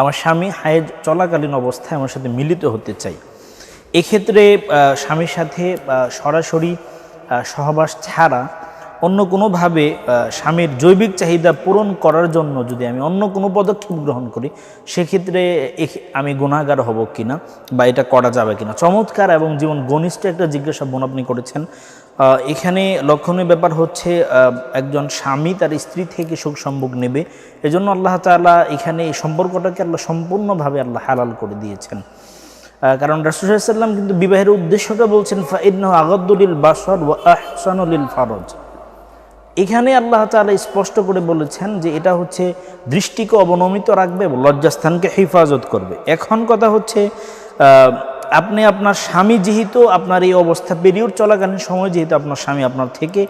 আমার স্বামী হায়েজ চলাকালীন অবস্থায় আমার সাথে মিলিত হতে চাই। এক্ষেত্রে স্বামীর সাথে সরাসরি সহবাস ছাড়া অন্য কোনোভাবে স্বামীর জৈবিক চাহিদা পূরণ করার জন্য যদি আমি অন্য কোনো পদক্ষেপ গ্রহণ করি, সেক্ষেত্রে আমি গুণাগার হব কিনা বা এটা করা যাবে কিনা? চমৎকার এবং জীবন ঘনিষ্ঠ একটা জিজ্ঞাসাপন আপনি করেছেন। এখানে লক্ষণীয় ব্যাপার হচ্ছে একজন স্বামী তার স্ত্রী থেকে সুখ সম্ভোগ নেবে। এজন্য আল্লাহ তাআলা এখানে এই সম্পর্কটাকে আল্লাহ সম্পূর্ণভাবে আল্লাহ হালাল করে দিয়েছেন। কারণ রাসুসাল্লাম কিন্তু বিবাহের উদ্দেশ্যটা বলছেন ফাইদন আগদ্দুলিল বাসর ও আহসানুলিল ফারজ। এখানে আল্লাহ তাআলা স্পষ্ট করে বলেছেন যে এটা হচ্ছে দৃষ্টিকে অবনমিত রাখবে লজ্জাস্থানকে হেফাজত করবে। এখন কথা হচ্ছে আপনি আপনার স্বামী যেহেতু আপনার এই অবস্থা পেরিয়ড চলাকালীন সময় যেহেতু আপনার স্বামী আপনার থেকে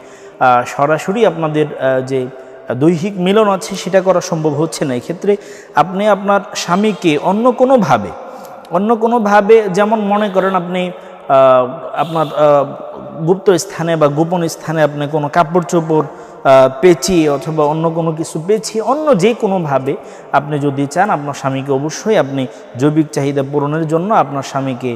সরাসরি আপনাদের যে দৈহিক মিলন আছে সেটা করা সম্ভব হচ্ছে না। এক্ষেত্রে আপনি আপনার স্বামীকে অন্য কোনোভাবে অন্য কোনোভাবে যেমন মনে করেন আপনি আপনার গুপ্ত স্থানে বা গোপন স্থানে আপনি কোনো কাপড় চোপড় পেঁচিয়ে অথবা অন্য কোনো কিছু পেঁচিয়ে অন্য যে কোনোভাবে আপনি যদি চান, আপনার স্বামীকে অবশ্যই আপনি জৈবিক চাহিদা পূরণের জন্য আপনার স্বামীকে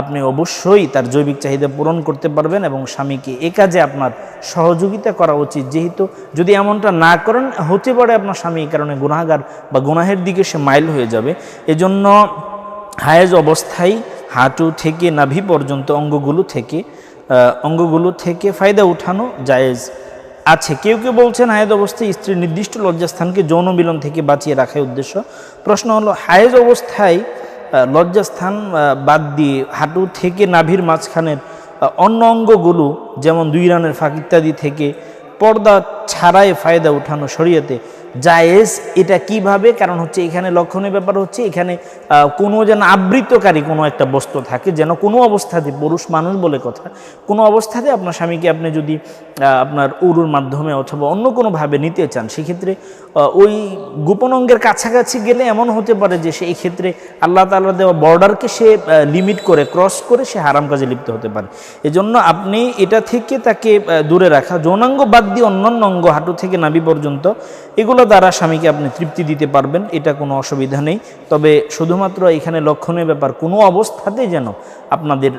আপনি অবশ্যই তার জৈবিক চাহিদা পূরণ করতে পারবেন এবং স্বামীকে এ কাজে আপনার সহযোগিতা করা উচিত। যেহেতু যদি এমনটা না করেন, হতে পারে আপনার স্বামী কারণে গুনাহগার বা গুনাহের দিকে সে মাইল হয়ে যাবে। এজন্য হায়েজ অবস্থায় হাঁটু থেকে নাভি পর্যন্ত অঙ্গগুলো থেকে অঙ্গগুলো থেকে ফায়দা উঠানো জায়েজ। আছে। কেউ কেউ বলছেন হায়েজ অবস্থায় স্ত্রীর নির্দিষ্ট লজ্জাস্থানকে যৌন মিলন থেকে বাঁচিয়ে রাখার উদ্দেশ্য। প্রশ্ন হলো, হায়েজ অবস্থায় লজ্জাস্থান বাদ দিয়ে হাঁটু থেকে নাভির মাঝখানের অন্য অঙ্গগুলো, যেমন দুই রানের ফাঁক ইত্যাদি থেকে পর্দা ছাড়াই ফায়দা উঠানো শরীয়তে। জায়েজ এটা কীভাবে? কারণ হচ্ছে এখানে লক্ষণীয় ব্যাপার হচ্ছে এখানে কোনো যেন আবৃতকারী কোনো একটা বস্তু থাকে, যেন কোনো অবস্থাতে পুরুষ মানুষ বলে কথা, কোনো অবস্থাতে আপনার স্বামীকে আপনি যদি আপনার উরুর মাধ্যমে অথবা অন্য কোনোভাবে নিতে চান, সেক্ষেত্রে ওই গোপন অঙ্গের কাছাকাছি গেলে এমন হতে পারে যে সেই ক্ষেত্রে আল্লাহ তাআলা দেওয়া বর্ডারকে সে লিমিট করে ক্রস করে সে হারাম কাজে লিপ্ত হতে পারে। এজন্য আপনি এটা থেকে তাকে দূরে রাখা। যৌনাঙ্গ বাদ দিয়ে অন্যান্য অঙ্গ হাঁটু থেকে নাভি পর্যন্ত, এগুলো দ্বারা স্বামীকে আপনি তৃপ্তি দিতে পারবেন, এটা কোনো অসুবিধা নেই। তবে শুধুমাত্র এখানে লক্ষণীয় ব্যাপার, কোনো অবস্থাতেই যেন আপনাদের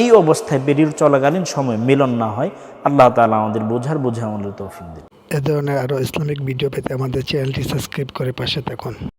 এই অবস্থায় বেরিয়ে চলাকালীন সময় মিলন না হয়, আল্লাহ তালা আমাদের বোঝার বোঝা আমাদের তৌফিক দিন। এ ধরনের আরও ইসলামিক ভিডিও পেতে আমাদের চ্যানেলটি সাবস্ক্রাইব করে পাশে থাকুন।